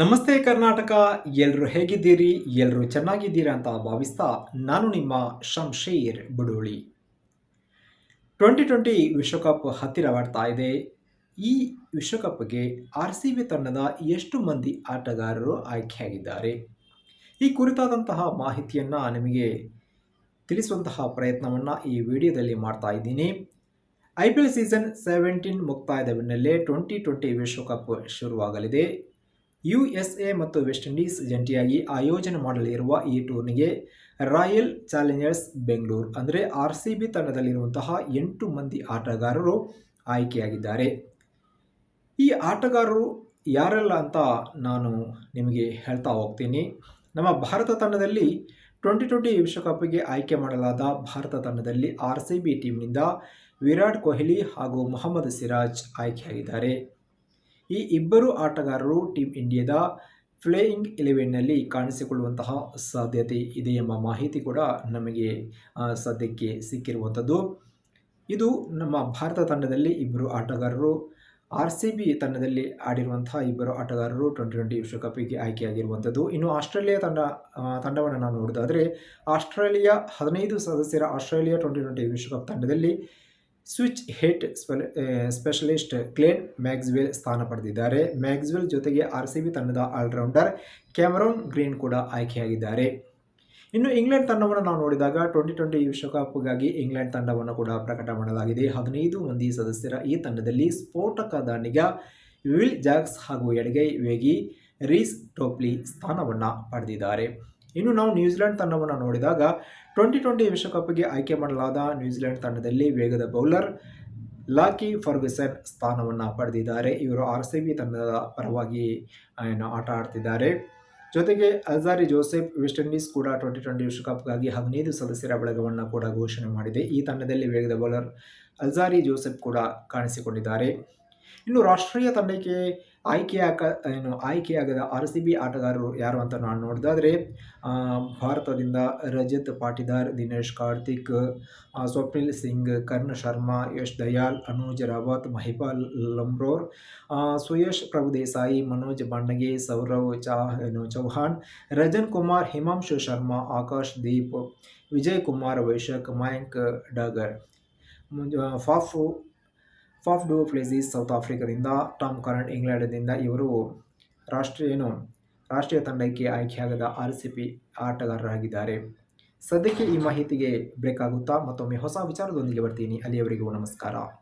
ನಮಸ್ತೆ ಕರ್ನಾಟಕ ಎಲ್ಲರೂ ಹೇಗಿದ್ದೀರಿ? ಎಲ್ಲರೂ ಚೆನ್ನಾಗಿದ್ದೀರಾ ಅಂತ ಭಾವಿಸ್ತಾ ನಾನು ನಿಮ್ಮ ಶಂಶೀರ್ ಬಡೋಳಿ. ಟ್ವೆಂಟಿ ಟ್ವೆಂಟಿ ವಿಶ್ವಕಪ್ ಹತ್ತಿರವಾಡ್ತಾ ಇದೆ. ಈ ವಿಶ್ವಕಪ್ಗೆ ಆರ್ ಸಿ ಬಿ ತಂಡದ ಎಷ್ಟು ಮಂದಿ ಆಟಗಾರರು ಆಯ್ಕೆಯಾಗಿದ್ದಾರೆ? ಈ ಕುರಿತಾದಂತಹ ಮಾಹಿತಿಯನ್ನು ನಿಮಗೆ ತಿಳಿಸುವಂತಹ ಪ್ರಯತ್ನವನ್ನು ಈ ವಿಡಿಯೋದಲ್ಲಿ ಮಾಡ್ತಾ ಇದ್ದೀನಿ. I P L season seventeen ಮುಕ್ತಾಯದ ಬೆನ್ನಲ್ಲೇ ಟ್ವೆಂಟಿ ಟ್ವೆಂಟಿ ವಿಶ್ವಕಪ್ ಶುರುವಾಗಲಿದೆ. ಯು ಎಸ್ ಎ ಮತ್ತು ವೆಸ್ಟ್ ಇಂಡೀಸ್ ಜಂಟಿಯಾಗಿ ಆಯೋಜನೆ ಮಾಡಲಿರುವ ಈ ಟೂರ್ನಿಗೆ ರಾಯಲ್ ಚಾಲೆಂಜರ್ಸ್ ಬೆಂಗಳೂರು, ಅಂದರೆ ಆರ್ ಸಿ ಬಿ ತಂಡದಲ್ಲಿರುವಂತಹ ಎಂಟು ಮಂದಿ ಆಟಗಾರರು ಆಯ್ಕೆಯಾಗಿದ್ದಾರೆ. ಈ ಆಟಗಾರರು ಯಾರೆಲ್ಲ ಅಂತ ನಾನು ನಿಮಗೆ ಹೇಳ್ತಾ ಹೋಗ್ತೀನಿ. ನಮ್ಮ ಭಾರತ ತಂಡದಲ್ಲಿ ಟ್ವೆಂಟಿ ಟ್ವೆಂಟಿ ವಿಶ್ವಕಪ್ಗೆ ಆಯ್ಕೆ ಮಾಡಲಾದ ಭಾರತ ತಂಡದಲ್ಲಿ ಆರ್ ಸಿ ಬಿ ಟೀಮ್ನಿಂದ ವಿರಾಟ್ ಕೊಹ್ಲಿ ಹಾಗೂ ಮೊಹಮ್ಮದ್ ಸಿರಾಜ್ ಆಯ್ಕೆಯಾಗಿದ್ದಾರೆ. ಈ ಇಬ್ಬರು ಆಟಗಾರರು ಟೀಮ್ ಇಂಡಿಯಾದ ಫ್ಲೇಯಿಂಗ್ ಇಲೆವೆನ್ನಲ್ಲಿ ಕಾಣಿಸಿಕೊಳ್ಳುವಂತಹ ಸಾಧ್ಯತೆ ಇದೆ ಎಂಬ ಮಾಹಿತಿ ಕೂಡ ನಮಗೆ ಸದ್ಯಕ್ಕೆ ಸಿಕ್ಕಿರುವಂಥದ್ದು. ಇದು ನಮ್ಮ ಭಾರತ ತಂಡದಲ್ಲಿ ಇಬ್ಬರು ಆಟಗಾರರು, ಆರ್ ಸಿ ಬಿ ತಂಡದಲ್ಲಿ ಆಡಿರುವಂತಹ ಇಬ್ಬರು ಆಟಗಾರರು ಟ್ವೆಂಟಿ ಟ್ವೆಂಟಿ ವಿಶ್ವಕಪ್ಗೆ ಆಯ್ಕೆಯಾಗಿರುವಂಥದ್ದು. ಇನ್ನು ಆಸ್ಟ್ರೇಲಿಯಾ ತಂಡ ತಂಡವನ್ನು ನಾವು ನೋಡೋದಾದರೆ, ಆಸ್ಟ್ರೇಲಿಯಾ ಹದಿನೈದು ಸದಸ್ಯರ ಆಸ್ಟ್ರೇಲಿಯಾ ಟ್ವೆಂಟಿ ಟ್ವೆಂಟಿ ವಿಶ್ವಕಪ್ ತಂಡದಲ್ಲಿ switch hit specialist Glenn Maxwell ಸ್ಥಾನ ಪಡೆದಿದ್ದಾರೆ. ಮ್ಯಾಕ್ಸ್ವೆಲ್ ಜೊತೆಗೆ ಆರ್ ಸಿ ಬಿ ತಂಡದ ಆಲ್ರೌಂಡರ್ ಕ್ಯಾಮರೋನ್ ಗ್ರೀನ್ ಕೂಡ ಆಯ್ಕೆಯಾಗಿದ್ದಾರೆ. ಇನ್ನು ಇಂಗ್ಲೆಂಡ್ ತಂಡವನ್ನು ನಾವು ನೋಡಿದಾಗ ಟ್ವೆಂಟಿ ಟ್ವೆಂಟಿ ವಿಶ್ವಕಪ್ಗಾಗಿ ಇಂಗ್ಲೆಂಡ್ ತಂಡವನ್ನು ಕೂಡ ಪ್ರಕಟ ಮಾಡಲಾಗಿದೆ. ಹದಿನೈದು ಮಂದಿ ಸದಸ್ಯರ ಈ ತಂಡದಲ್ಲಿ ಸ್ಫೋಟಕ ದಾಂಡಿಗ ವಿಲ್ ಜಾಕ್ಸ್ ಹಾಗೂ ಎಡಗೈ ವೇಗಿ, ರೀಸ್ ಟೋಪ್ಲಿ ಸ್ಥಾನವನ್ನು ಪಡೆದಿದ್ದಾರೆ. ಇನ್ನು ನಾವು ನ್ಯೂಜಿಲೆಂಡ್ ತಂಡವನ್ನು ನೋಡಿದಾಗ ಟ್ವೆಂಟಿ ಟ್ವೆಂಟಿ ವಿಶ್ವಕಪ್ಗೆ ಆಯ್ಕೆ ಮಾಡಲಾದ ನ್ಯೂಜಿಲೆಂಡ್ ತಂಡದಲ್ಲಿ ವೇಗದ ಬೌಲರ್ ಲಾಕಿ ಫರ್ಗುಸನ್ ಸ್ಥಾನವನ್ನು ಪಡೆದಿದ್ದಾರೆ. ಇವರು ಆರ್ ಸಿ ಬಿ ತಂಡದ ಪರವಾಗಿ ಏನು ಆಟ ಆಡ್ತಿದ್ದಾರೆ. ಜೊತೆಗೆ ಅಲ್ಜಾರಿ ಜೋಸೆಫ್ ವೆಸ್ಟ್ ಇಂಡೀಸ್ ಕೂಡ ಟ್ವೆಂಟಿ ಟ್ವೆಂಟಿ ವಿಶ್ವಕಪ್ಗಾಗಿ ಹದಿನೈದು ಸದಸ್ಯರ ಬಳಗವನ್ನು ಕೂಡ ಘೋಷಣೆ ಮಾಡಿದೆ. ಈ ತಂಡದಲ್ಲಿ ವೇಗದ ಬೌಲರ್ ಅಲ್ಜಾರಿ ಜೋಸೆಫ್ ಕೂಡ ಕಾಣಿಸಿಕೊಂಡಿದ್ದಾರೆ. ಇನ್ನು ರಾಷ್ಟ್ರೀಯ ತಂಡಕ್ಕೆ ಆಯ್ಕೆಯಾಗ ಏನು, ಆಯ್ಕೆಯಾಗದ ಆರ್ ಸಿ ಬಿ ಆಟಗಾರರು ಯಾರು ಅಂತ ನಾನು ನೋಡಿದಾದರೆ ಭಾರತದಿಂದ ರಜತ್, ಪಾಟಿದಾರ್, ದಿನೇಶ್, ಕಾರ್ತಿಕ್ ಸ್ವಪ್ನಿಲ್ ಸಿಂಗ್, ಕರ್ಣ ಶರ್ಮಾ, ಯಶ್ ದಯಾಲ್ ಅನುಜ್ ರಾವತ್, ಮಹಿಪಾಲ್ ಲಂಬ್ರೋರ್ ಸುಯಶ್ ಪ್ರಭುದೇಸಾಯಿ ಮನೋಜ್ ಬಂಡಗೆ, ಸೌರವ್ ಚಾ, ಏನು, Chauhan, Rajan Kumar, Himanshu Sharma, Akash Deep, Vijay Kumar, Vyshak, Mayank Dagar. Faf Faf du Plessis South ಆಫ್ರಿಕಾದಿಂದ Tom Curran ಇಂಗ್ಲೆಂಡ್ನಿಂದ ಇವರು ರಾಷ್ಟ್ರೀಯ ಏನು? ರಾಷ್ಟ್ರೀಯ ತಂಡಕ್ಕೆ ಆಯ್ಕೆಯಾಗದ ಆರ್ ಸಿ ಪಿ ಆಟಗಾರರಾಗಿದ್ದಾರೆ. ಸದ್ಯಕ್ಕೆ ಈ ಮಾಹಿತಿಗೆ ಬ್ರೇಕ್ ಆಗುತ್ತಾ ಮತ್ತೊಮ್ಮೆ ಹೊಸ ವಿಚಾರದೊಂದಿಗೆ ಬರ್ತೀನಿ. ಅಲ್ಲಿಯವರೆಗೂ ನಮಸ್ಕಾರ.